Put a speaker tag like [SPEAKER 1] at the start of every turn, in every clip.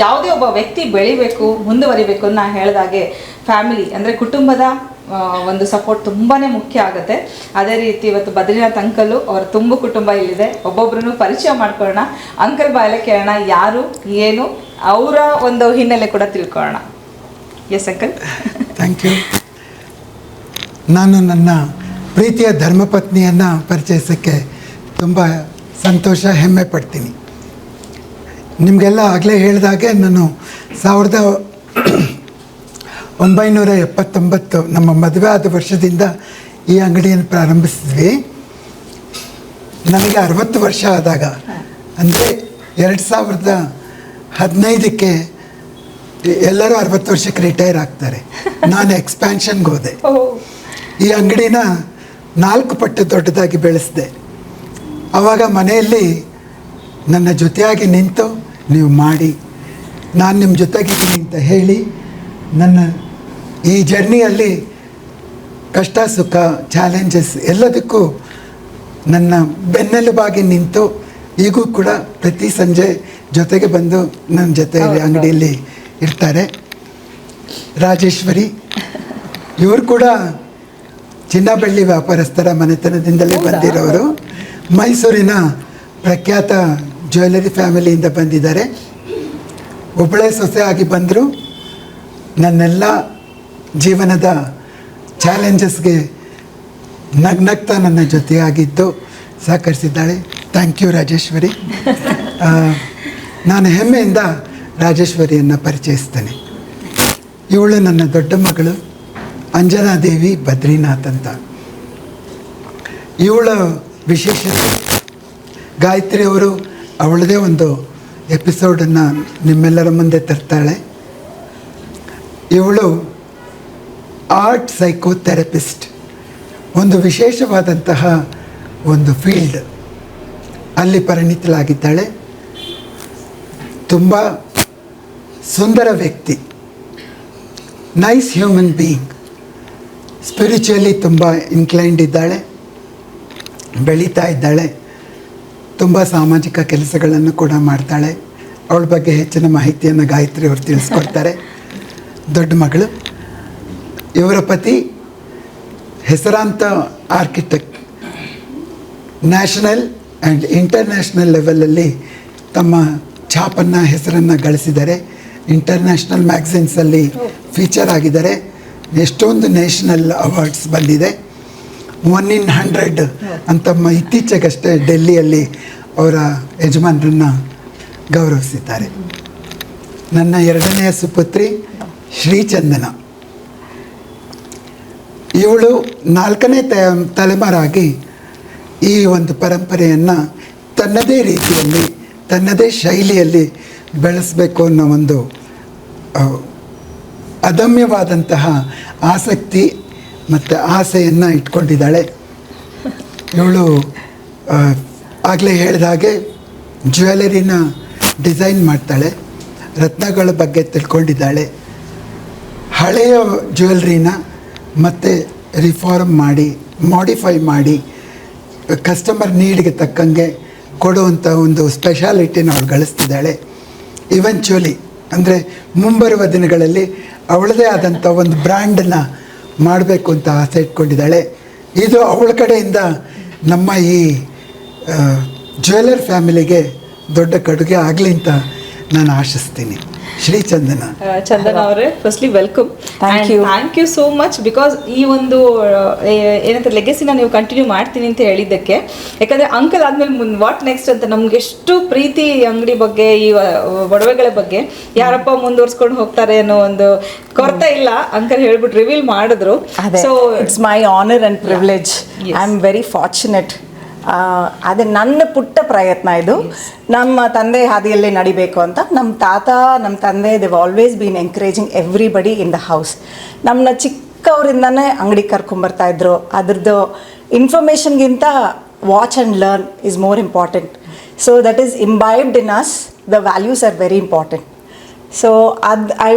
[SPEAKER 1] ಯಾವುದೇ ಒಬ್ಬ ವ್ಯಕ್ತಿ ಬೆಳಿಬೇಕು, ಮುಂದುವರಿಬೇಕು ನಾ ಹೇಳಿದಾಗೆ ಫ್ಯಾಮಿಲಿ ಅಂದರೆ ಕುಟುಂಬದ ಒಂದು ಸಪೋರ್ಟ್ ತುಂಬಾ ಮುಖ್ಯ ಆಗುತ್ತೆ. ಅದೇ ರೀತಿ ಇವತ್ತು ಬದ್ರಿನಾಥ್ ಅಂಕಲು ಅವ್ರ ತುಂಬ ಕುಟುಂಬ ಇಲ್ಲಿದೆ. ಒಬ್ಬೊಬ್ಬರನ್ನು ಪರಿಚಯ ಮಾಡ್ಕೊಳ್ಳೋಣ. ಅಂಕಲ್ ಬಾಯಲೆ ಕೇಳೋಣ, ಯಾರು, ಏನು, ಅವರ ಒಂದು ಹಿನ್ನೆಲೆ ಕೂಡ ತಿಳ್ಕೊಳ್ಳೋಣ. ಎಸ್ ಅಂಕಲ್
[SPEAKER 2] ಥ್ಯಾಂಕ್ ಯು ನಾನು ನನ್ನ ಪ್ರೀತಿಯ ಧರ್ಮಪತ್ನಿಯನ್ನು ಪರಿಚಯಿಸೋಕ್ಕೆ ತುಂಬ ಸಂತೋಷ, ಹೆಮ್ಮೆ ಪಡ್ತೀನಿ. ನಿಮಗೆಲ್ಲ ಆಗಲೇ ಹೇಳಿದಾಗೆ ನಾನು ಸಾವಿರದ ಒಂಬೈನೂರ ಎಪ್ಪತ್ತೊಂಬತ್ತು ನಮ್ಮ ಮದುವೆ ಆದ ವರ್ಷದಿಂದ ಈ ಅಂಗಡಿಯನ್ನು ಪ್ರಾರಂಭಿಸಿದ್ವಿ. ನನಗೆ ಅರವತ್ತು ವರ್ಷ ಆದಾಗ ಅಂದರೆ ಎರಡು ಸಾವಿರದ ಹದಿನೈದಕ್ಕೆ ಎಲ್ಲರೂ ಅರವತ್ತು ವರ್ಷಕ್ಕೆ ರಿಟೈರ್ ಆಗ್ತಾರೆ. ನಾನು ಎಕ್ಸ್ಪ್ಯಾನ್ಷನ್ಗೆ ಹೋದೆ. ಈ ಅಂಗಡಿನ ನಾಲ್ಕು ಪಟ್ಟು ದೊಡ್ಡದಾಗಿ ಬೆಳೆಸಿದೆ. ಆವಾಗ ಮನೆಯಲ್ಲಿ ನನ್ನ ಜೊತೆಯಾಗಿ ನಿಂತು ನೀವು ಮಾಡಿ. ನಾನು ನಿಮ್ಮ ಜೊತೆಗಿದ್ದೀನಿ ಅಂತ ಹೇಳಿ ನನ್ನ ಈ ಜರ್ನಿಯಲ್ಲಿ ಕಷ್ಟ ಸುಖ ಚಾಲೆಂಜಸ್ ಎಲ್ಲದಕ್ಕೂ ನನ್ನ ಬೆನ್ನೆಲುಬಾಗಿ ನಿಂತು ಈಗೂ ಕೂಡ ಪ್ರತಿ ಸಂಜೆ ಜೊತೆಗೆ ಬಂದು ನನ್ನ ಜೊತೆಯಲ್ಲಿ ಅಂಗಡಿಯಲ್ಲಿ ಇರ್ತಾರೆ. ರಾಜೇಶ್ವರಿ ಇವರು ಕೂಡ ಚಿನ್ನಬಳ್ಳಿ ವ್ಯಾಪಾರಸ್ಥರ ಮನೆತನದಿಂದಲೇ ಬಂದಿರೋರು. ಮೈಸೂರಿನ ಪ್ರಖ್ಯಾತ ಜ್ಯುವೆಲರಿ ಫ್ಯಾಮಿಲಿಯಿಂದ ಬಂದಿದ್ದಾರೆ. ಒಬ್ಬಳೇ ಸೊಸೆ ಆಗಿ ಬಂದರು. ನನ್ನೆಲ್ಲ ಜೀವನದ ಚಾಲೆಂಜಸ್ಗೆ ನಗ್ನಗ್ತಾ ನನ್ನ ಜೊತೆಯಾಗಿದ್ದು ಸಹಕರಿಸಿದ್ದಾಳೆ. Thank you Rajeshwari. ನಾನು ಹೆಮ್ಮೆಯಿಂದ ರಾಜೇಶ್ವರಿಯನ್ನು ಪರಿಚಯಿಸ್ತೇನೆ. ಇವಳು ನನ್ನ ದೊಡ್ಡ ಮಗಳು ಅಂಜನಾದೇವಿ ಬದ್ರಿನಾಥ್ ಅಂತ. ಇವಳ ವಿಶೇಷತೆ, ಗಾಯತ್ರಿ ಅವರು ಅವಳದೇ ಒಂದು ಎಪಿಸೋಡನ್ನು ನಿಮ್ಮೆಲ್ಲರ ಮುಂದೆ ತರ್ತಾಳೆ. ಇವಳು ಆರ್ಟ್ ಸೈಕೋಥೆರಪಿಸ್ಟ್ ಒಂದು ವಿಶೇಷವಾದಂತಹ ಒಂದು ಫೀಲ್ಡ್ ಅಲ್ಲಿ ಪರಿಣಿತಳಾಗಿದ್ದಾಳೆ. ತುಂಬ ಸುಂದರ ವ್ಯಕ್ತಿ. ನೈಸ್ ಹ್ಯೂಮನ್ ಬೀಯಿಂಗ್ ಸ್ಪಿರಿಚುವಲಿ ತುಂಬ ಇನ್ಕ್ಲೈಂಡ್ ಇದ್ದಾಳೆ. ಬೆಳೀತಾ ಇದ್ದಾಳೆ. ತುಂಬ ಸಾಮಾಜಿಕ ಕೆಲಸಗಳನ್ನು ಕೂಡ ಮಾಡ್ತಾಳೆ. ಅವಳ ಬಗ್ಗೆ ಹೆಚ್ಚಿನ ಮಾಹಿತಿಯನ್ನು ಗಾಯತ್ರಿ ಅವರು ತಿಳಿಸ್ಕೊಡ್ತಾರೆ. ದೊಡ್ಡ ಮಗಳು. ಇವರ ಪತಿ ಹೆಸರಾಂತ ಆರ್ಕಿಟೆಕ್ಟ್ ನ್ಯಾಷನಲ್ ಆ್ಯಂಡ್ ಇಂಟರ್ನ್ಯಾಷನಲ್ ಲೆವೆಲಲ್ಲಿ ತಮ್ಮ ಛಾಪನ್ನು ಹೆಸರನ್ನು ಗಳಿಸಿದ್ದಾರೆ. ಇಂಟರ್ನ್ಯಾಷನಲ್ ಮ್ಯಾಗ್ಝಿನ್ಸಲ್ಲಿ ಫೀಚರ್ ಆಗಿದ್ದಾರೆ. ಎಷ್ಟೊಂದು ನ್ಯಾಷನಲ್ ಅವಾರ್ಡ್ಸ್ ಬಂದಿದೆ. ಒನ್ ಇನ್ ಹಂಡ್ರೆಡ್ ಅಂತ ಮ- ಇತ್ತೀಚೆಗಷ್ಟೇ ಡೆಲ್ಲಿಯಲ್ಲಿ ಅವರ ಯಜಮಾನರನ್ನು ಗೌರವಿಸಿದ್ದಾರೆ. ನನ್ನ ಎರಡನೆಯ ಸುಪುತ್ರಿ ಶ್ರೀಚಂದನ. ಇವಳು ನಾಲ್ಕನೇ ತ ತಲೆಮಾರಾಗಿ ಈ ಒಂದು ಪರಂಪರೆಯನ್ನು ತನ್ನದೇ ರೀತಿಯಲ್ಲಿ, ತನ್ನದೇ ಶೈಲಿಯಲ್ಲಿ ಬೆಳೆಸಬೇಕು ಅನ್ನೋ ಒಂದು ಅದಮ್ಯವಾದಂತಹ ಆಸಕ್ತಿ ಮತ್ತು ಆಸೆಯನ್ನು ಇಟ್ಕೊಂಡಿದ್ದಾಳೆ. ಇವಳು ಆಗಲೇ ಹೇಳಿದ ಹಾಗೆ ಜ್ಯುವೆಲರಿನ ಡಿಸೈನ್ ಮಾಡ್ತಾಳೆ, ರತ್ನಗಳ ಬಗ್ಗೆ ತಿಳ್ಕೊಂಡಿದ್ದಾಳೆ. ಹಳೆಯ ಜ್ಯುವೆಲ್ರಿನ ಮತ್ತೆ ರಿಫಾರ್ಮ್ ಮಾಡಿ ಮಾಡಿಫೈ ಮಾಡಿ ಕಸ್ಟಮರ್ ನೀಡಿಗೆ ತಕ್ಕಂಗೆ ಕೊಡುವಂಥ ಒಂದು ಸ್ಪೆಷಾಲಿಟಿನ ಅವಳು ಗಳಿಸ್ತಿದ್ದಾಳೆ. ಇವೆಂಚುಲಿ ಅಂದರೆ ಮುಂಬರುವ ದಿನಗಳಲ್ಲಿ ಅವಳದೇ ಆದಂಥ ಒಂದು ಬ್ರ್ಯಾಂಡನ್ನು ಮಾಡಬೇಕು ಅಂತ ಆಸೆ ಇಟ್ಕೊಂಡಿದ್ದಾಳೆ. ಇದು ಅವಳ ಕಡೆಯಿಂದ ನಮ್ಮ ಈ ಜ್ಯುವೆಲರ್ ಫ್ಯಾಮಿಲಿಗೆ ದೊಡ್ಡ ಕಡುಗೆ ಆಗಲಿ ಅಂತ ನಾನು ಆಶಿಸ್ತೀನಿ. ಶ್ರೀಚಂದನ.
[SPEAKER 1] ಚಂದನ ಚಂದನ ಅವರೇ firstly welcome
[SPEAKER 3] thank you
[SPEAKER 1] thank you so much because ಈ ಒಂದು ಏನಂತ ಲೆಗಸಿನ ನೀವು ಕಂಟಿನ್ಯೂ ಮಾಡ್ತೀನಿ ಅಂತ ಹೇಳಿದ್ದಕ್ಕೆ. ಯಾಕಂದ್ರೆ ಅಂಕಲ್ ಆದ್ಮೇಲೆ ಮುಂದೆ ವಾಟ್ ನೆಕ್ಸ್ಟ್ ಅಂತ ನಮ್ಗೆ ಎಷ್ಟು ಪ್ರೀತಿ ಅಂಗಡಿ ಬಗ್ಗೆ ಈ ಒಡವೆಗಳ ಬಗ್ಗೆ. ಯಾರಪ್ಪ ಮುಂದುವರ್ಸ್ಕೊಂಡು ಹೋಗ್ತಾರೆ ಅನ್ನೋ ಒಂದು ಕೊರತೆ ಇಲ್ಲ ಅಂಕಲ್ ಹೇಳ್ಬಿಟ್ಟು ರಿವೀಲ್ ಮಾಡಿದ್ರು.
[SPEAKER 3] So it's my honour and
[SPEAKER 1] privilege.
[SPEAKER 3] I am very fortunate ಅದೇ ನನ್ನ ಪುಟ್ಟ ಪ್ರಯತ್ನ ಇದು. ನಮ್ಮ ತಂದೆ ಹಾದಿಯಲ್ಲಿ ನಡಿಬೇಕು ಅಂತ. ನಮ್ಮ ತಾತ, ನಮ್ಮ ತಂದೆ they've always been encouraging everybody in the house ನಮ್ಮನ್ನ ಚಿಕ್ಕವರಿಂದನೇ ಅಂಗಡಿ ಕರ್ಕೊಂಬರ್ತಾ ಇದ್ರು. ಅದ್ರದ್ದು ಇನ್ಫಾರ್ಮೇಷನ್ಗಿಂತ watch and learn is more important so that is imbibed in us the values are very important so ಅದು ಐ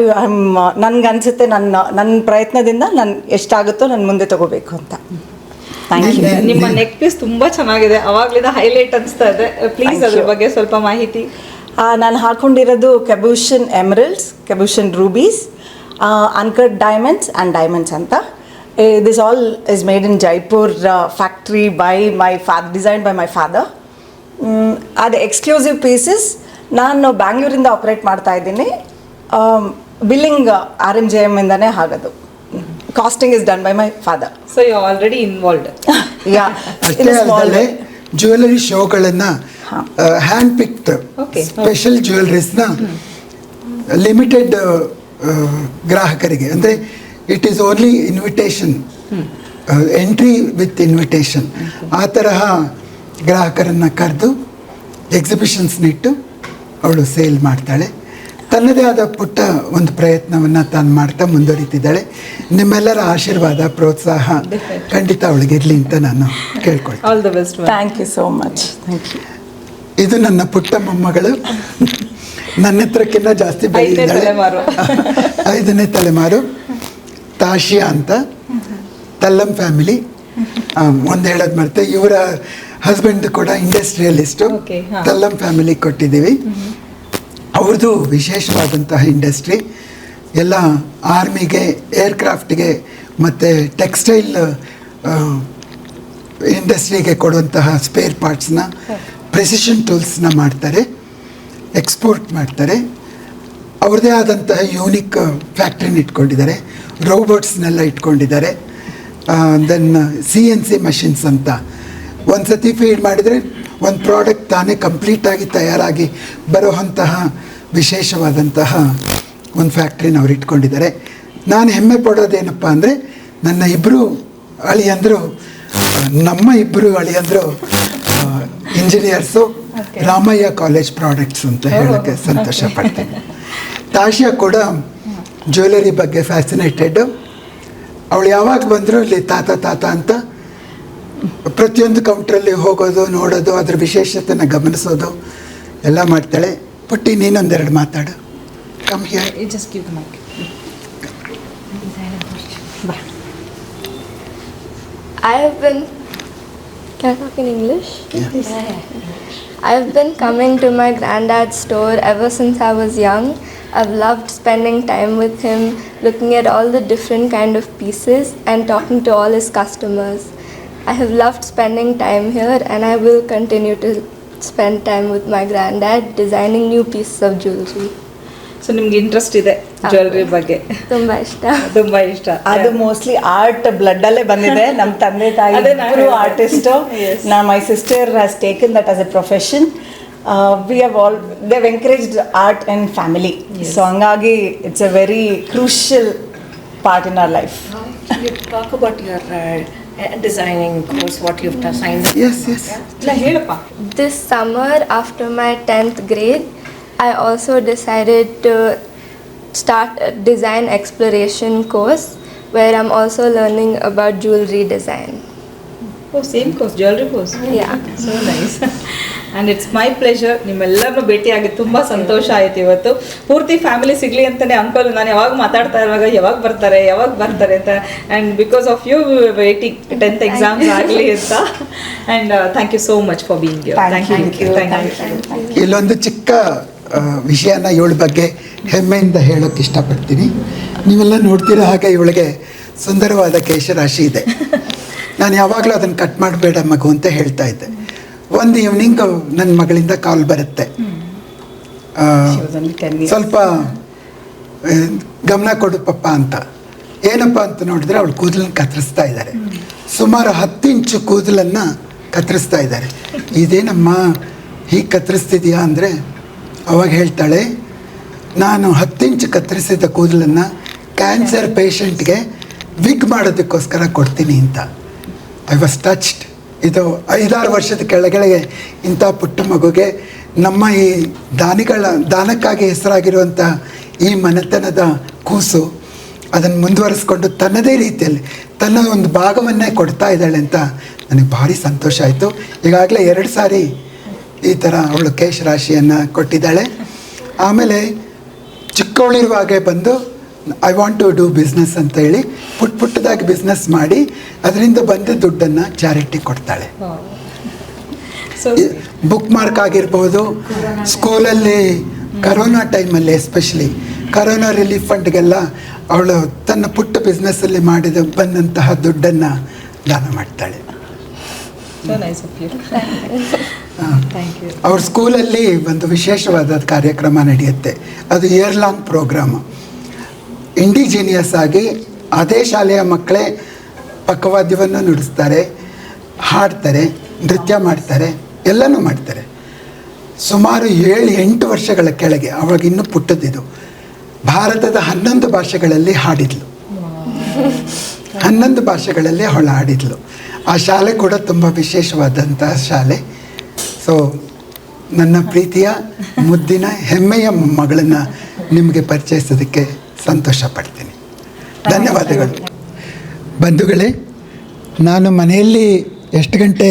[SPEAKER 3] ನನಗನ್ಸುತ್ತೆ ನನ್ನ ನನ್ನ ಪ್ರಯತ್ನದಿಂದ ನಾನು ಎಷ್ಟಾಗುತ್ತೋ ನಾನು ಮುಂದೆ ತಗೋಬೇಕು ಅಂತ. ಥ್ಯಾಂಕ್ ಯು
[SPEAKER 1] ನಿಮ್ಮ ನೆಕ್ ಪೀಸ್ ತುಂಬಾ ಚೆನ್ನಾಗಿದೆ. ಅವಾಗ್ಲಿಂದ ಹೈಲೈಟ್ ಅನಿಸ್ತಾ ಇದೆ ಪ್ಲೀಸ್ ಅದ್ರ ಬಗ್ಗೆ ಸ್ವಲ್ಪ ಮಾಹಿತಿ.
[SPEAKER 3] ನಾನು ಹಾಕೊಂಡಿರೋದು cabochon emeralds cabochon rubies uncut diamonds and diamonds ಅಂತ. This all is made in Jaipur factory by my ಫಾ ಡಿಸೈನ್ ಬೈ ಮೈ ಫಾದರ್ ಅದು ಎಕ್ಸ್ಕ್ಲೂಸಿವ್ ಪೀಸಸ್ ನಾನು ಬ್ಯಾಂಗ್ಳೂರಿಂದ ಆಪ್ರೇಟ್ ಮಾಡ್ತಾ ಇದ್ದೀನಿ. Billing R M J M ಇಂದನೇ ಆಗೋದು. Costing is done by my father
[SPEAKER 1] so you already involved
[SPEAKER 3] yeah
[SPEAKER 2] ಅಷ್ಟೇ ಅಲ್ಲದೆ jewellery ಶೋಗಳನ್ನ. ಹ್ಯಾಂಡ್ ಪಿಕ್ಡ್
[SPEAKER 1] ಸ್ಪೆಷಲ್
[SPEAKER 2] ಸ್ಪೆಷಲ್ ಜ್ಯುವೆಲರೀಸ್ನ ಲಿಮಿಟೆಡ್ ಗ್ರಾಹಕರಿಗೆ. ಅಂದರೆ it is only invitation entry with invitation ಆ ತರಹ ಗ್ರಾಹಕರನ್ನು ಕರೆದು ಎಕ್ಸಿಬಿಷನ್ಸ್ನಿಟ್ಟು ಅವಳು ಸೇಲ್ ಮಾಡ್ತಾಳೆ. ತನ್ನದೇ ಆದ ಪುಟ್ಟ ಒಂದು ಪ್ರಯತ್ನವನ್ನು ತಾನು ಮಾಡ್ತಾ ಮುಂದುವರಿತಿದ್ದಾಳೆ. ನಿಮ್ಮೆಲ್ಲರ ಆಶೀರ್ವಾದ ಪ್ರೋತ್ಸಾಹ ಖಂಡಿತ ಅವಳಿಗೆ ಇರಲಿ ಅಂತ ನಾನು ಕೇಳ್ಕೊಳ್ತೀನಿ.
[SPEAKER 1] All the best
[SPEAKER 3] thank you so much thank you
[SPEAKER 2] ಇದು ನನ್ನ ಪುಟ್ಟ ಮೊಮ್ಮಗಳು. ನನ್ನ ಹತ್ರಕ್ಕಿಂತ ಜಾಸ್ತಿ
[SPEAKER 1] ಐದನೇ
[SPEAKER 2] ಬೆಳೆದಿದ್ದಾಳೆ
[SPEAKER 1] ತಲೆಮಾರು.
[SPEAKER 2] ಐದನೇ ತಲೆಮಾರು. ತಾಶಿಯಾ ಅಂತ. ತಲ್ಲಂ ಫ್ಯಾಮಿಲಿ. ಒಂದು ಹೇಳೋದು ಮತ್ತೆ ಇವರ ಹಸ್ಬೆಂಡ್ ಕೂಡ ಇಂಡಸ್ಟ್ರಿಯಲಿಸ್ಟು ತಲ್ಲಂ ಫ್ಯಾಮಿಲಿ ಕೊಟ್ಟಿದ್ದೀವಿ. ಅವ್ರದ್ದು ವಿಶೇಷವಾದಂತಹ ಇಂಡಸ್ಟ್ರಿ, ಎಲ್ಲ ಆರ್ಮಿಗೆ, ಏರ್ಕ್ರಾಫ್ಟ್ಗೆ, ಮತ್ತು ಟೆಕ್ಸ್ಟೈಲ್ ಇಂಡಸ್ಟ್ರಿಗೆ ಕೊಡುವಂತಹ ಸ್ಪೇರ್ ಪಾರ್ಟ್ಸ್ನ, ಪ್ರೆಸಿಷನ್ ಟೂಲ್ಸ್ನ ಮಾಡ್ತಾರೆ, ಎಕ್ಸ್ಪೋರ್ಟ್ ಮಾಡ್ತಾರೆ. ಅವ್ರದೇ ಆದಂತಹ ಯೂನಿಕ್ ಫ್ಯಾಕ್ಟ್ರಿನ ಇಟ್ಕೊಂಡಿದ್ದಾರೆ, ರೋಬೋಟ್ಸ್ನೆಲ್ಲ ಇಟ್ಕೊಂಡಿದ್ದಾರೆ. Then C N C machines ಅಂತ. ಒಂದು ಸತಿ ಫೀಡ್ ಮಾಡಿದರೆ, ಒಂದು ಪ್ರಾಡಕ್ಟ್ ತಾನೇ ಕಂಪ್ಲೀಟಾಗಿ ತಯಾರಾಗಿ ಬರುವಂತಹ ವಿಶೇಷವಾದಂತಹ ಒಂದು ಫ್ಯಾಕ್ಟ್ರಿನ ಅವ್ರು ಇಟ್ಕೊಂಡಿದ್ದಾರೆ. ನಾನು ಹೆಮ್ಮೆ ಪಡೋದೇನಪ್ಪ ಅಂದರೆ ನನ್ನ ಇಬ್ಬರು ಅಳಿಯಂದರು ನಮ್ಮ ಇಬ್ಬರು ಅಳಿಯಂದರು ಇಂಜಿನಿಯರ್ಸು ರಾಮಯ್ಯ ಕಾಲೇಜ್ ಪ್ರಾಡಕ್ಟ್ಸ್ ಅಂತ ಹೇಳೋಕ್ಕೆ ಸಂತೋಷ ಪಡ್ತೀನಿ. ತಾಶಿಯಾ ಕೂಡ ಜ್ಯುವೆಲರಿ ಬಗ್ಗೆ ಫ್ಯಾಸಿನೇಟೆಡ್ ಅವಳು ಯಾವಾಗ ಬಂದರೂ ಇಲ್ಲಿ ತಾತ ತಾತ ಅಂತ ಪ್ರತಿಯೊಂದು ಕೌಂಟ್ರಲ್ಲಿ ಹೋಗೋದು ನೋಡೋದು ಅದ್ರ ವಿಶೇಷತೆನ ಗಮನಿಸೋದು ಎಲ್ಲ ಮಾಡ್ತಾಳೆ. ಪುಟ್ಟಿ ನೀನೊಂದೆರಡು ಮಾತಾಡು come here
[SPEAKER 1] just give the mic
[SPEAKER 4] I have been. Can I talk in English? I have been coming to my granddad's store ever since I was young. I've loved spending time with him, looking at all the different kind of pieces and talking to all his customers. I have loved spending time here and I will continue to spend time with my granddad designing new pieces of jewelry.
[SPEAKER 1] So ನಿಮ್ಗೆ interest ಇದೆ jewellery ಬಗ್ಗೆ.
[SPEAKER 4] ತುಂಬ ಇಷ್ಟ.
[SPEAKER 1] ತುಂಬಾ ಇಷ್ಟ.
[SPEAKER 3] ಅದು mostly art blood ಅಲ್ಲೇ ಬಂದಿದೆ. ನಮ್ಮ ತಂದೆ ತಾಯಿ ಇಬ್ಬರು. Artist
[SPEAKER 1] Yes.
[SPEAKER 3] ನಾ my sister has taken that as a profession we have all they've encouraged art and family so ಹಂಗಾಗಿ it's a very crucial part in our life
[SPEAKER 5] You talk about your uh, uh, designing course, what you've designed.
[SPEAKER 2] Yes yes
[SPEAKER 1] ಇಲ್ಲ ಹೇಳಪ್ಪ
[SPEAKER 4] This summer, after my 10th grade, I also decided to start a design exploration course where I'm also learning about jewelry design.
[SPEAKER 1] Oh same course jewellery course
[SPEAKER 4] so
[SPEAKER 1] so nice and it's my pleasure ನಿಮ್ಮೆಲ್ಲರನ್ನೂ ಭೇಟಿಯಾಗಿ ತುಂಬ ಸಂತೋಷ ಆಯ್ತು ಇವತ್ತು. ಪೂರ್ತಿ family ಸಿಗಲಿ ಅಂತಲೇ uncle ನಾನು ಯಾವಾಗ ಮಾತಾಡ್ತಾ ಇರುವಾಗ ಯಾವಾಗ ಬರ್ತಾರೆ ಯಾವಾಗ ಬರ್ತಾರೆ ಅಂತ. And because of you waiting tenth exams ಆಗಲಿ ಅಂತ. And thank you so much for being you
[SPEAKER 3] Thank
[SPEAKER 1] thank you
[SPEAKER 3] you.
[SPEAKER 1] Thank you
[SPEAKER 2] ಇಲ್ಲೊಂದು ಚಿಕ್ಕ ವಿಷಯನ ಇವಳ ಬಗ್ಗೆ ಹೆಮ್ಮೆಯಿಂದ ಹೇಳೋಕ್ಕೆ ಇಷ್ಟಪಡ್ತೀನಿ. ನೀವೆಲ್ಲ ನೋಡ್ತಿರೋ ಹಾಗೆ ಇವಳಿಗೆ ಸುಂದರವಾದ ಕೇಶರಾಶಿ ಇದೆ. ನಾನು ಯಾವಾಗಲೂ ಅದನ್ನು ಕಟ್ ಮಾಡಬೇಡ ಮಗು ಅಂತ ಹೇಳ್ತಾ ಇದ್ದೆ. ಒಂದು ಈವ್ನಿಂಗ್ ನನ್ನ ಮಗಳಿಂದ ಕಾಲ್ ಬರುತ್ತೆ. ಸ್ವಲ್ಪ ಗಮನ ಕೊಡು ಪಪ್ಪ ಅಂತ. ಏನಪ್ಪ ಅಂತ ನೋಡಿದ್ರೆ ಅವಳು ಕೂದಲನ್ನು ಕತ್ತರಿಸ್ತಾ ಇದ್ದಾರೆ. ಸುಮಾರು ಹತ್ತು ಇಂಚು ಕೂದಲನ್ನು ಕತ್ತರಿಸ್ತಾ ಇದ್ದಾರೆ. ಇದೇನಮ್ಮ, ಹೀಗೆ ಕತ್ತರಿಸ್ತಿದ್ಯಾ ಅಂದರೆ ಅವಾಗ ಹೇಳ್ತಾಳೆ, ನಾನು ಹತ್ತು ಇಂಚು ಕತ್ತರಿಸಿದ ಕೂದಲನ್ನು ಕ್ಯಾನ್ಸರ್ ಪೇಷಂಟ್ಗೆ ವಿಗ್ ಮಾಡೋದಕ್ಕೋಸ್ಕರ ಕೊಡ್ತೀನಿ ಅಂತ. ಐ ವಾಸ್ ಟಚ್ಡ್ ಇದು ಐದಾರು ವರ್ಷದ ಕೆಳಗೆಳಗೆ ಇಂಥ ಪುಟ್ಟ ಮಗುಗೆ ನಮ್ಮ ಈ ದಾನಿಗಳ, ದಾನಕ್ಕಾಗಿ ಹೆಸರಾಗಿರುವಂಥ ಈ ಮನೆತನದ ಕೂಸು ಅದನ್ನು ಮುಂದುವರಿಸ್ಕೊಂಡು ತನ್ನದೇ ರೀತಿಯಲ್ಲಿ ತನ್ನ ಒಂದು ಭಾಗವನ್ನೇ ಕೊಡ್ತಾ ಇದ್ದಾಳೆ ಅಂತ ನನಗೆ ಭಾರಿ ಸಂತೋಷ ಆಯಿತು. ಈಗಾಗಲೇ ಎರಡು ಸಾರಿ ಈ ಥರ ಅವಳು ಕೇಶ್ ರಾಶಿಯನ್ನು ಕೊಟ್ಟಿದ್ದಾಳೆ. ಆಮೇಲೆ ಚಿಕ್ಕವಳಿರುವಾಗೆ ಬಂದು I want to do business ಅಂತ ಹೇಳಿ ಪುಟ್ ಪುಟ್ಟದಾಗಿ ಬಿಸ್ನೆಸ್ ಮಾಡಿ ಅದರಿಂದ ಬಂದ ದುಡ್ಡನ್ನು ಚಾರಿಟಿ ಕೊಡ್ತಾಳೆ. ಬುಕ್ ಮಾರ್ಕ್ ಆಗಿರ್ಬೋದು ಸ್ಕೂಲಲ್ಲಿ ಕರೋನಾ ಟೈಮಲ್ಲಿ ಎಸ್ಪೆಷಲಿ ಕರೋನಾ ರಿಲೀಫ್ ಫಂಡ್ಗೆಲ್ಲ ಅವಳು ತನ್ನ ಪುಟ್ಟ ಬಿಸ್ನೆಸ್ಸಲ್ಲಿ ಮಾಡಿದ ಬಂದಂತಹ ದುಡ್ಡನ್ನು ದಾನ ಮಾಡ್ತಾಳೆ. ಅವ್ರ ಸ್ಕೂಲಲ್ಲಿ ಒಂದು ವಿಶೇಷವಾದ ಕಾರ್ಯಕ್ರಮ ನಡೆಯುತ್ತೆ. ಅದು ಇಯರ್ ಲಾಂಗ್ ಪ್ರೋಗ್ರಾಮು ಇಂಡಿಜಿನಿಯಸ್ ಆಗಿ ಅದೇ ಶಾಲೆಯ ಮಕ್ಕಳೇ ಪಕ್ಕವಾದ್ಯವನ್ನು ನುಡಿಸ್ತಾರೆ, ಹಾಡ್ತಾರೆ, ನೃತ್ಯ ಮಾಡ್ತಾರೆ, ಎಲ್ಲನೂ ಮಾಡ್ತಾರೆ. ಸುಮಾರು ಏಳು, ಎಂಟು ವರ್ಷಗಳ ಕೆಳಗೆ, ಅವಾಗ ಇನ್ನೂ ಪುಟ್ಟದಿದು ಭಾರತದ ಹನ್ನೊಂದು ಭಾಷೆಗಳಲ್ಲಿ ಹಾಡಿದ್ಲು. ಹನ್ನೊಂದು ಭಾಷೆಗಳಲ್ಲಿ ಅವಳು ಹಾಡಿದ್ಲು. ಆ ಶಾಲೆ ಕೂಡ ತುಂಬ ವಿಶೇಷವಾದಂತಹ ಶಾಲೆ. ಸೊ ನನ್ನ ಪ್ರೀತಿಯ, ಮುದ್ದಿನ, ಹೆಮ್ಮೆಯ ಮಗಳನ್ನು ನಿಮಗೆ ಪರಿಚಯಿಸೋದಕ್ಕೆ ಸಂತೋಷ ಪಡ್ತೀನಿ ಧನ್ಯವಾದಗಳು. ಬಂಧುಗಳೇ ನಾನು ಮನೆಯಲ್ಲಿ ಎಷ್ಟು ಗಂಟೆ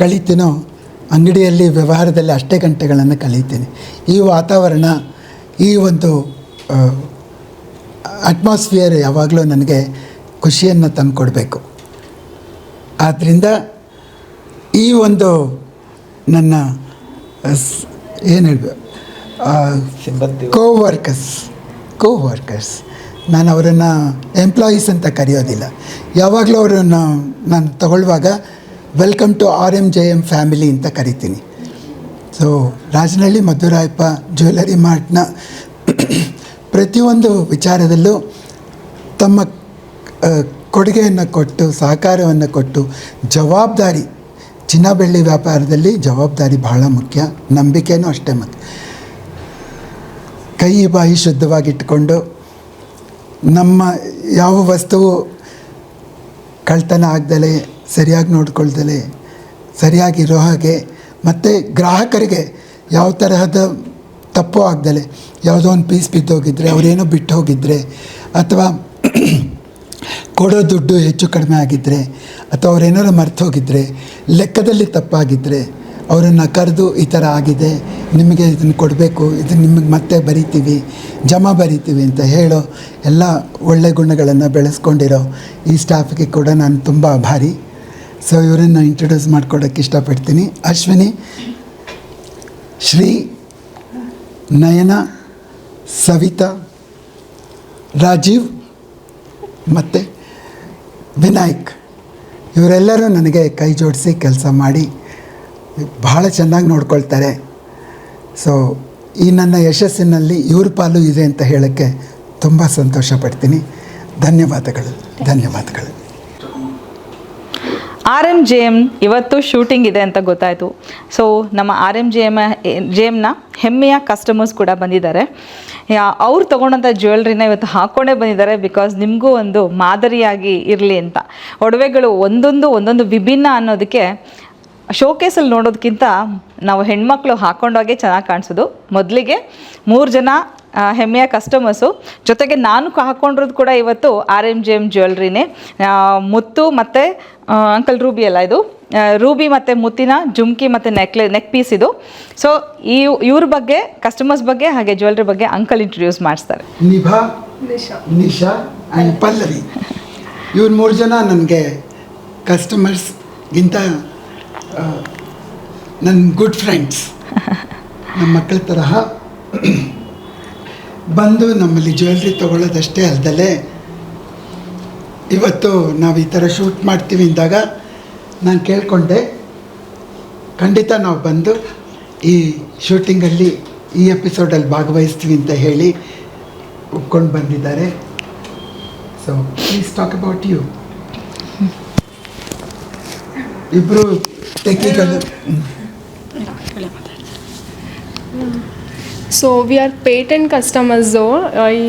[SPEAKER 2] ಕಳೀತೀನೋ ಅಂಗಡಿಯಲ್ಲಿ ವ್ಯವಹಾರದಲ್ಲಿ ಅಷ್ಟೇ ಗಂಟೆಗಳನ್ನು ಕಳೀತೀನಿ. ಈ ವಾತಾವರಣ ಈ ಒಂದು ಅಟ್ಮಾಸ್ಫಿಯರ್ ಯಾವಾಗಲೂ ನನಗೆ ಖುಷಿಯನ್ನು ತಂದುಕೊಡ್ಬೇಕು. ಆದ್ದರಿಂದ ಈ ಒಂದು ನನ್ನ ಏನು ಹೇಳ್ಬೇಕು? ಕೋ ವರ್ಕರ್ಸ್ ಕೋ ವರ್ಕರ್ಸ್ ನಾನು ಅವರನ್ನು ಎಂಪ್ಲಾಯೀಸ್ ಅಂತ ಕರೆಯೋದಿಲ್ಲ. ಯಾವಾಗಲೂ ಅವರನ್ನು ನಾನು ತಗೊಳ್ಳುವಾಗ welcome to R M J M family ಅಂತ ಕರಿತೀನಿ. ಸೊ ರಾಜನಹಳ್ಳಿ ಮಧುರಾಯಪ್ಪ ಜ್ಯುವೆಲರಿ ಮಾರ್ಟ್ನ ಪ್ರತಿಯೊಂದು ವಿಚಾರದಲ್ಲೂ ತಮ್ಮ ಕೊಡುಗೆಯನ್ನು ಕೊಟ್ಟು, ಸಹಕಾರವನ್ನು ಕೊಟ್ಟು, ಜವಾಬ್ದಾರಿ ಚಿನ್ನ ಬೆಳ್ಳಿ ವ್ಯಾಪಾರದಲ್ಲಿ ಜವಾಬ್ದಾರಿ ಬಹಳ ಮುಖ್ಯ. ನಂಬಿಕೆಯೂ ಅಷ್ಟೇ ಮುಖ್ಯ ಕೈ ಬಾಯಿ ಶುದ್ಧವಾಗಿಟ್ಟುಕೊಂಡು ನಮ್ಮ ಯಾವ ವಸ್ತುವು ಕಳ್ತನ ಆಗ್ದಲೆ, ಸರಿಯಾಗಿ ನೋಡ್ಕೊಳ್ದಲೆ ಸರಿಯಾಗಿರೋ ಹಾಗೆ, ಮತ್ತು ಗ್ರಾಹಕರಿಗೆ ಯಾವ ತರಹದ ತಪ್ಪು ಆಗ್ದಲೆ, ಯಾವುದೋ ಒಂದು ಪೀಸ್ ಬಿದ್ದೋಗಿದ್ರೆ, ಅವರೇನೋ ಬಿಟ್ಟು ಹೋಗಿದ್ದರೆ ಅಥವಾ ಕೊಡೋ ದುಡ್ಡು ಹೆಚ್ಚು ಕಡಿಮೆ ಆಗಿದ್ದರೆ ಅಥವಾ ಅವರೇನಾರು ಮರ್ತು ಹೋಗಿದ್ದರೆ ಲೆಕ್ಕದಲ್ಲಿ ತಪ್ಪಾಗಿದ್ದರೆ ಅವರನ್ನು ಕರೆದು ಈ ಥರ ಆಗಿದೆ, ನಿಮಗೆ ಇದನ್ನು ಕೊಡಬೇಕು ಇದು ನಿಮಗೆ ಮತ್ತೆ ಬರಿತೀವಿ, ಜಮಾ ಬರಿತೀವಿ ಅಂತ ಹೇಳೋ ಎಲ್ಲ ಒಳ್ಳೆ ಗುಣಗಳನ್ನು ಬೆಳೆಸ್ಕೊಂಡಿರೋ ಈ ಸ್ಟಾಫ್ಗೆ ಕೂಡ ನಾನು ತುಂಬ ಆಭಾರಿ. ಸೊ ಇವರನ್ನು ಇಂಟ್ರೊಡ್ಯೂಸ್ ಮಾಡ್ಕೊಡೋಕ್ಕೆ ಇಷ್ಟಪಡ್ತೀನಿ. ಅಶ್ವಿನಿ, ಶ್ರೀ ನಯನ, ಸವಿತಾ, ರಾಜೀವ್ ಮತ್ತು ವಿನಾಯಕ್. ಇವರೆಲ್ಲರೂ ನನಗೆ ಕೈ ಜೋಡಿಸಿ ಕೆಲಸ ಮಾಡಿ. ಬಹಳ ಚೆನ್ನಾಗಿ ನೋಡ್ಕೊಳ್ತಾರೆ. ಸೊ ಈ ನನ್ನ ಯಶಸ್ಸಿನಲ್ಲಿ ಇವ್ರ ಪಾಲು ಇದೆ ಅಂತ ಹೇಳೋಕ್ಕೆ ತುಂಬ ಸಂತೋಷ ಪಡ್ತೀನಿ. ಧನ್ಯವಾದಗಳು. ಧನ್ಯವಾದಗಳು.
[SPEAKER 1] ಆರ್ ಎಂ ಜೆ ಎಂ ಇವತ್ತು ಶೂಟಿಂಗ್ ಇದೆ ಅಂತ ಗೊತ್ತಾಯಿತು. ಸೊ ನಮ್ಮ R M J M J ಎಮ್ನ ಹೆಮ್ಮೆಯ ಕಸ್ಟಮರ್ಸ್ ಕೂಡ ಬಂದಿದ್ದಾರೆ. ಅವ್ರು ತೊಗೊಂಡಂಥ ಜ್ಯುವೆಲ್ರಿನ ಇವತ್ತು ಹಾಕ್ಕೊಂಡೇ ಬಂದಿದ್ದಾರೆ ಬಿಕಾಸ್ ನಿಮಗೂ ಒಂದು ಮಾದರಿಯಾಗಿ ಇರಲಿ ಅಂತ. ಒಡವೆಗಳು ಒಂದೊಂದು ಒಂದೊಂದು ವಿಭಿನ್ನ ಅನ್ನೋದಕ್ಕೆ ಶೋಕೇಸಲ್ಲಿ ನೋಡೋದಕ್ಕಿಂತ ನಾವು ಹೆಣ್ಮಕ್ಳು ಹಾಕೊಂಡೋಗೆ ಚೆನ್ನಾಗಿ ಕಾಣಿಸೋದು. ಮೊದಲಿಗೆ ಮೂರು ಜನ ಹೆಮ್ಮೆಯ ಕಸ್ಟಮರ್ಸು ಜೊತೆಗೆ ನಾನು ಹಾಕ್ಕೊಂಡಿರೋದು ಕೂಡ ಇವತ್ತು ಆರ್ ಎಂ ಜಿ ಎಂ ಜ್ಯುವೆಲ್ರಿನೇ ಮುತ್ತು ಮತ್ತು ಅಂಕಲ್ ರೂಬಿ ಅಲ್ಲ ಇದು. ರೂಬಿ ಮತ್ತು ಮುತ್ತಿನ ಜುಮ್ಕಿ ಮತ್ತು ನೆಕ್ಲೆ ನೆಕ್ ಪೀಸ್ ಇದು. ಸೊ ಈ ಇವ್ರ ಬಗ್ಗೆ ಕಸ್ಟಮರ್ಸ್ ಬಗ್ಗೆ ಹಾಗೆ ಜ್ಯುವೆಲ್ರಿ ಬಗ್ಗೆ ಅಂಕಲ್ ಇಂಟ್ರೊಡ್ಯೂಸ್ ಮಾಡಿಸ್ತಾರೆ.
[SPEAKER 2] ನಿಭಾ ನಿಶಾ. ಆ್ಯಂಡ್ ಪಲ್ಲವಿ. ಇವ್ರು ಮೂರು ಜನ ನನಗೆ ಕಸ್ಟಮರ್ಸ್ಗಿಂತ ನನ್ನ ಗುಡ್ ಫ್ರೆಂಡ್ಸ್ ನಮ್ಮ ಮಕ್ಕಳ ತರಹ ಬಂದು ನಮ್ಮಲ್ಲಿ ಜ್ಯುವೆಲ್ರಿ ತೊಗೊಳ್ಳೋದಷ್ಟೇ ಅಲ್ಲದಲ್ಲೇ ಇವತ್ತು ನಾವು ಈ ಥರ ಶೂಟ್ ಮಾಡ್ತೀವಿ ಅಂದಾಗ ನಾನು ಕೇಳಿಕೊಂಡೆ ಖಂಡಿತ ನಾವು ಬಂದು ಈ ಶೂಟಿಂಗಲ್ಲಿ ಈ ಎಪಿಸೋಡಲ್ಲಿ ಭಾಗವಹಿಸ್ತೀವಿ ಅಂತ ಹೇಳಿ ಒಪ್ಕೊಂಡು ಬಂದಿದ್ದಾರೆ. So please talk about you ಇಬ್ಬರು
[SPEAKER 6] so we are patent customers ಈ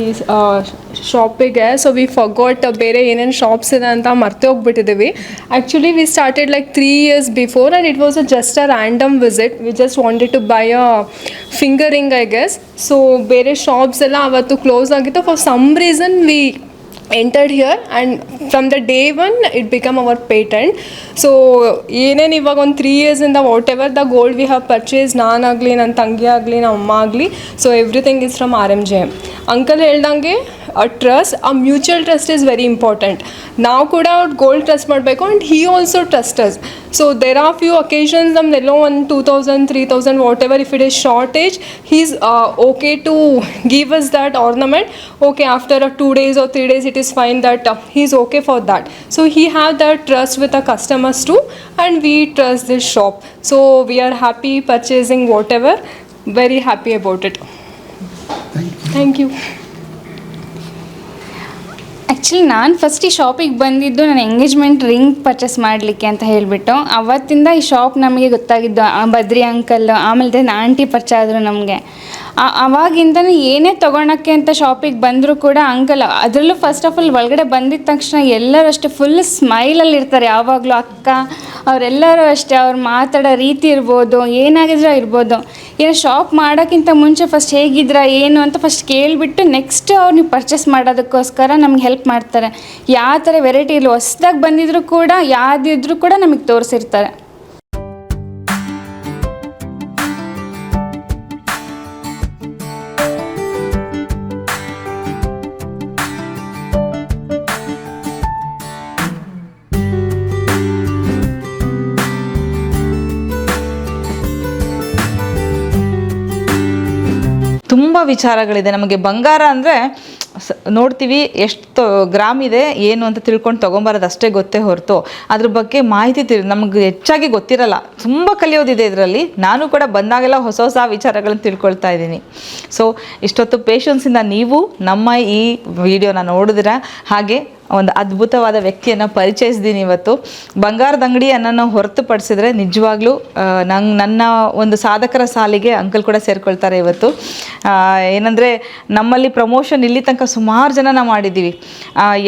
[SPEAKER 6] ಶಾಪಿಗೆ ಸೊ ವಿ ಫಗೋಟ್ ಬೇರೆ ಏನೇನು ಶಾಪ್ಸ್ ಇದೆ ಅಂತ ಮರ್ತೆ ಹೋಗ್ಬಿಟ್ಟಿದ್ದೀವಿ actually we started like three years before and it was a just a random visit we just wanted to buy a finger ring I guess so ಬೇರೆ shops ಎಲ್ಲ ಅವತ್ತು ಕ್ಲೋಸ್ ಆಗಿತ್ತು. For some reason we entered here and from the day one it become our patent so ಏನೇನು ಇವಾಗ ಒಂದು three ಇಯರ್ಸಿಂದ whatever the gold we have purchase ನಾನಾಗಲಿ ನನ್ನ ತಂಗಿ ಆಗಲಿ ನಮ್ಮ ಅಮ್ಮ ಆಗಲಿ so everything is from R M J M uncle ಹೇಳ್ದಂಗೆ a trust a mutual trust is very important ನಾವು ಕೂಡ ಗೋಲ್ಡ್ ಟ್ರಸ್ಟ್ ಮಾಡಬೇಕು and he also trusts so there are few occasions ನಮ್ದೆಲ್ಲೋ ಒಂದು two thousand three thousand whatever if it is shortage he's okay to give us that ornament okay after a two days or three days it is fine that he is okay for so so have that trust trust with a customers to we trust trust shop. Shop so are are happy purchasing very happy very happy about it thank you.
[SPEAKER 7] Actually ನಾನು first ಈ ಶಾಪಿಗೆ ಬಂದಿದ್ದು ನಾನು engagement ring purchase ಮಾಡಲಿಕ್ಕೆ ಅಂತ ಹೇಳಿಬಿಟ್ಟು ಅವತ್ತಿಂದ ಈ ಶಾಪ್ ನಮಗೆ ಗೊತ್ತಾಗಿದ್ದು ಬದ್ರಿ ಅಂಕಲ್ ಆಮೇಲೆ ಆಂಟಿ ಪರಿಚಯ ಆದರು ನಮಗೆ. ಅವಾಗಿಂದನೂ ಏನೇ ತೊಗೊಳಕ್ಕೆ ಅಂತ ಶಾಪಿಗೆ ಬಂದರೂ ಕೂಡ ಅಂಕಲ್ ಅದರಲ್ಲೂ ಫಸ್ಟ್ ಆಫ್ ಆಲ್ ಒಳಗಡೆ ಬಂದಿದ ತಕ್ಷಣ ಎಲ್ಲರೂ ಅಷ್ಟೇ ಫುಲ್ ಸ್ಮೈಲಲ್ಲಿ ಇರ್ತಾರೆ. ಯಾವಾಗಲೂ ಅಕ್ಕ, ಅವರೆಲ್ಲರೂ ಅಷ್ಟೇ ಅವ್ರು ಮಾತಾಡೋ ರೀತಿ ಇರ್ಬೋದು, ಏನಾಗಿದ್ರೂ ಇರ್ಬೋದು. ಏನೋ ಶಾಪ್ ಮಾಡೋಕ್ಕಿಂತ ಮುಂಚೆ ಫಸ್ಟ್ ಹೇಗಿದ್ರ, ಏನು ಅಂತ ಫಸ್ಟ್ ಕೇಳಿಬಿಟ್ಟು ನೆಕ್ಸ್ಟ್ ಅವ್ರು ನೀವು ಪರ್ಚೇಸ್ ಮಾಡೋದಕ್ಕೋಸ್ಕರ ನಮ್ಗೆ ಹೆಲ್ಪ್ ಮಾಡ್ತಾರೆ. ಯಾವ ಥರ ವೆರೈಟಿ ಇಲ್ಲಿ ಹೊಸ್ದಾಗಿ ಬಂದಿದ್ರು ಕೂಡ, ಯಾವುದಿದ್ರು ಕೂಡ ನಮಗೆ ತೋರಿಸಿರ್ತಾರೆ.
[SPEAKER 1] ತುಂಬ ವಿಚಾರಗಳಿದೆ. ನಮಗೆ ಬಂಗಾರ ಅಂದರೆ ನೋಡ್ತೀವಿ ಎಷ್ಟು ಗ್ರಾಮ್ ಇದೆ, ಏನು ಅಂತ ತಿಳ್ಕೊಂಡು ತೊಗೊಂಬರೋದು ಅಷ್ಟೇ ಗೊತ್ತೇ ಹೊರತು. ಅದ್ರ ಬಗ್ಗೆ ಮಾಹಿತಿ ತಿಳಿ, ನಮಗೆ ಹೆಚ್ಚಾಗಿ ಗೊತ್ತಿರಲ್ಲ. ತುಂಬ ಕಲಿಯೋದಿದೆ ಇದರಲ್ಲಿ. ನಾನು ಕೂಡ ಬಂದಾಗೆಲ್ಲ ಹೊಸ ಹೊಸ ವಿಚಾರಗಳನ್ನು ತಿಳ್ಕೊಳ್ತಾ ಇದ್ದೀನಿ. ಸೊ ಇಷ್ಟೊತ್ತು ಪೇಷನ್ಸಿಂದ ನೀವು ನಮ್ಮ ಈ ವಿಡಿಯೋನ ನೋಡಿದ್ರೆ ಹಾಗೆ ಒಂದು ಅದ್ಭುತವಾದ ವ್ಯಕ್ತಿಯನ್ನು ಪರಿಚಯಿಸಿದ್ದೀನಿ ಇವತ್ತು. ಬಂಗಾರದ ಅಂಗಡಿ ಅನ್ನೋ ಹೊರತುಪಡಿಸಿದ್ರೆ ನಿಜವಾಗ್ಲೂ ನಂಗೆ ನನ್ನ ಒಂದು ಸಾಧಕರ ಸಾಲಿಗೆ ಅಂಕಲ್ ಕೂಡ ಸೇರಿಕೊಳ್ತಾರೆ ಇವತ್ತು. ಏನಂದರೆ ನಮ್ಮಲ್ಲಿ ಪ್ರಮೋಷನ್ ಇಲ್ಲಿ ತನಕ ಸುಮಾರು ಜನನ ಮಾಡಿದ್ದೀವಿ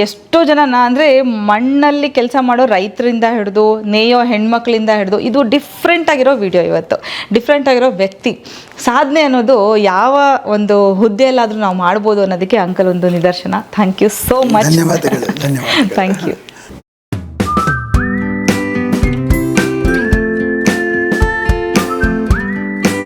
[SPEAKER 1] ಎಷ್ಟೋ ಜನನ, ಅಂದರೆ ಮಣ್ಣಲ್ಲಿ ಕೆಲಸ ಮಾಡೋ ರೈತರಿಂದ ಹಿಡಿದು, ನೇಯೋ ಹೆಣ್ಮಕ್ಳಿಂದ ಹಿಡಿದು, ಇದು ಡಿಫ್ರೆಂಟ್ ಆಗಿರೋ ವಿಡಿಯೋ ಇವತ್ತು. ಡಿಫ್ರೆಂಟ್ ಆಗಿರೋ ವ್ಯಕ್ತಿ. ಸಾಧನೆ ಅನ್ನೋದು ಯಾವ ಒಂದು ಹುದ್ದೆಯಲ್ಲಾದರೂ ನಾವು ಮಾಡ್ಬೋದು ಅನ್ನೋದಕ್ಕೆ ಅಂಕಲ್ ಒಂದು ನಿದರ್ಶನ. ಥ್ಯಾಂಕ್ ಯು ಸೋ ಮಚ್
[SPEAKER 2] ಧನ್ಯವಾದಗಳು ಧನ್ಯವಾದಗಳು
[SPEAKER 1] ಥ್ಯಾಂಕ್ ಯು